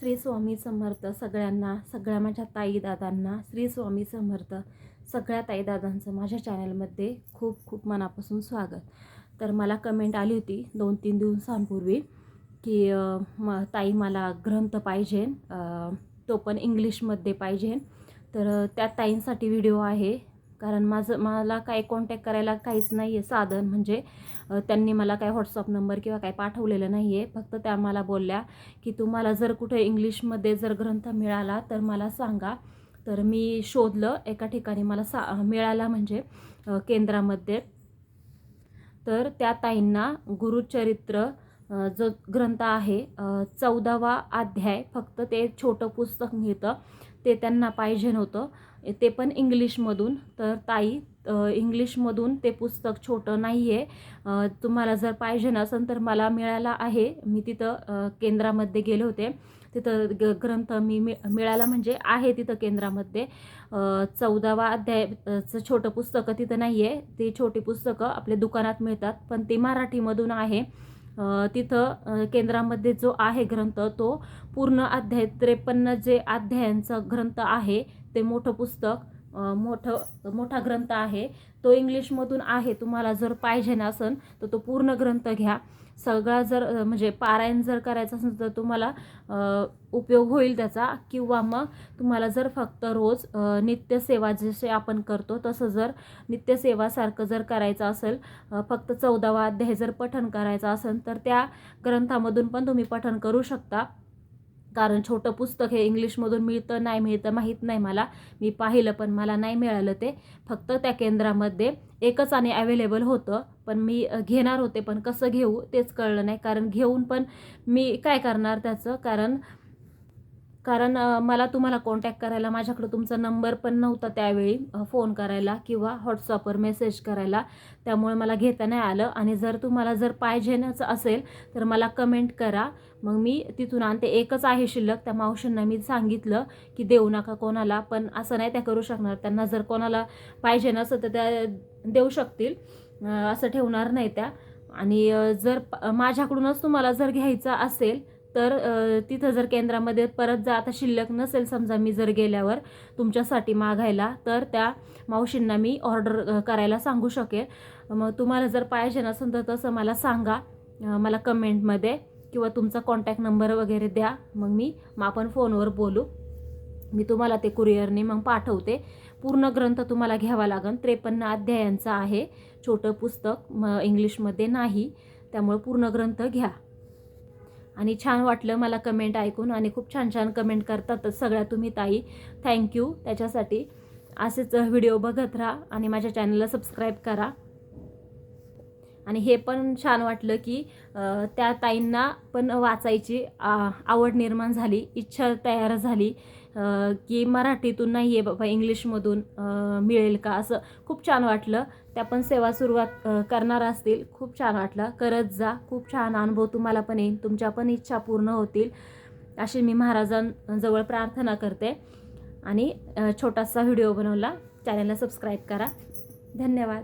श्री स्वामी समर्थ सगळ्यांना सगळ्या माझ्या ताई दादांना श्री स्वामी समर्थ सगळ्या ताई दादांचं माझ्या चॅनलमध्ये खूप खूप मनापासून स्वागत. तर मला कमेंट आली होती दोन तीन दिवसांपूर्वी की म ताई मला ग्रंथ पाहिजे तो पण इंग्लिशमध्ये पाहिजे. तर त्या ताईंसाठी व्हिडिओ आहे. कारण माझं मला काही कॉन्टॅक्ट करायला काहीच नाही आहे साधन. म्हणजे त्यांनी मला काय व्हॉट्सअप नंबर किंवा काय पाठवलेलं नाही आहे फक्त त्या मला बोलल्या की तुम्हाला जर कुठे इंग्लिशमध्ये जर ग्रंथ मिळाला तर मला सांगा. तर मी शोधलं. एका ठिकाणी मला सा मिळाला म्हणजे केंद्रामध्ये. तर त्या ताईंना गुरुचरित्र जो ग्रंथ आहे चौदावा अध्याय फक्त ते छोटं पुस्तक मिळतं. ते त्यांना पाहिजे नव्हतं. ते पण इंग्लिशमधून. तर ताई इंग्लिशमधून ते पुस्तक छोटं नाही आहे तुम्हाला जर पाहिजे नसेल तर मला मिळाला आहे. मी तिथं केंद्रामध्ये गेले होते. तिथं ग ग्रंथ मी मि मिळाला म्हणजे आहे तिथं केंद्रामध्ये. चौदावा अध्यायचं छोटं पुस्तकं तिथं नाही आहे ती छोटी पुस्तकं आपल्या दुकानात मिळतात. पण ते मराठीमधून आहे. तिथं केंद्रामध्ये जो आहे ग्रंथ तो पूर्ण अध्याय त्रेपन्न जे अध्यायांचा ग्रंथ आहे ते मोठं पुस्तक मोठं मोठा ग्रंथ आहे. तो इंग्लिशमधून आहे. तुम्हाला जर पाहिजे असेल तर तो पूर्ण ग्रंथ घ्या. सगळा जर म्हणजे पारायण जर करायचं असेल तर तुम्हाला उपयोग होईल त्याचा. किंवा मग तुम्हाला जर फक्त रोज नित्यसेवा जसे आपण करतो तसं जर नित्यसेवासारखं जर करायचं असेल फक्त चौदावा अध्याय जर पठण करायचं असेल तर त्या ग्रंथामधून पण तुम्ही पठण करू शकता. कारण छोटं पुस्तक हे इंग्लिशमधून मिळतं नाही मिळतं माहीत नाही मला. मी पाहिलं पण मला नाही मिळालं ते. फक्त त्या केंद्रामध्ये एकच आणि अवेलेबल होतं. पण मी घेणार होते पण कसं घेऊ तेच कळलं नाही. कारण घेऊन पण मी काय करणार त्याचं? कारण कारण मला तुम्हाला कॉन्टॅक्ट करायला माझ्याकडं तुमचा नंबर पण नव्हता त्यावेळी फोन करायला किंवा व्हॉट्सअपवर मेसेज करायला. त्यामुळे मला घेता नाही आलं आणि जर तुम्हाला जर पाहिजेनच असेल तर मला कमेंट करा. मग मी तिथून आणते. एकच आहे शिल्लक त्या मावशींना मी सांगितलं की देऊ नका कोणाला पण असं नाही त्या करू शकणार. त्यांना जर कोणाला पाहिजे नसं तर त्या देऊ शकतील. असं ठेवणार नाही त्या. आणि जर माझ्याकडूनच तुम्हाला जर घ्यायचं असेल तर तिथं जर केंद्रामध्ये परत जा आता शिल्लक नसेल समजा मी जर गेल्यावर तुमच्यासाठी मागायला तर त्या मावशींना मी ऑर्डर करायला सांगू शकेल. मग तुम्हाला जर पाहिजे नसेल तर तसं मला सांगा मला कमेंटमध्ये किंवा तुमचा कॉन्टॅक्ट नंबर वगैरे द्या. मग मी मग आपण फोनवर बोलू. मी तुम्हाला ते कुरिअरने मग पाठवते. पूर्ण ग्रंथ तुम्हाला घ्यावा लागेल त्रेपन्न अध्यायांचा आहे. छोटं पुस्तक म इंग्लिशमध्ये नाही. त्यामुळे पूर्ण ग्रंथ घ्या. आणि छान वाटलं मला कमेंट ऐकून आणि खूप छान छान कमेंट करतात सगळ्या तुम्ही ताई. थँक्यू त्याच्यासाठी असेच व्हिडिओ बघत राहा आणि माझ्या चॅनलला सबस्क्राईब करा. आणि हे पण छान वाटलं की त्या ताईंना पण वाचायची आ, आवड निर्माण झाली इच्छा तयार झाली. की मराठीतून नाही आहे बाबा इंग्लिशमधून मिळेल का? असं खूप छान वाटलं. त्या पण सेवा सुरुवात करणार असतील. खूप छान वाटलं. करत जा. खूप छान अनुभव तुम्हाला पण येईल. तुमच्या पण इच्छा पूर्ण होतील. अशी मी महाराजांजवळ प्रार्थना करते. आणि छोटासा व्हिडिओ बनवला. चॅनलला सबस्क्राईब करा. धन्यवाद.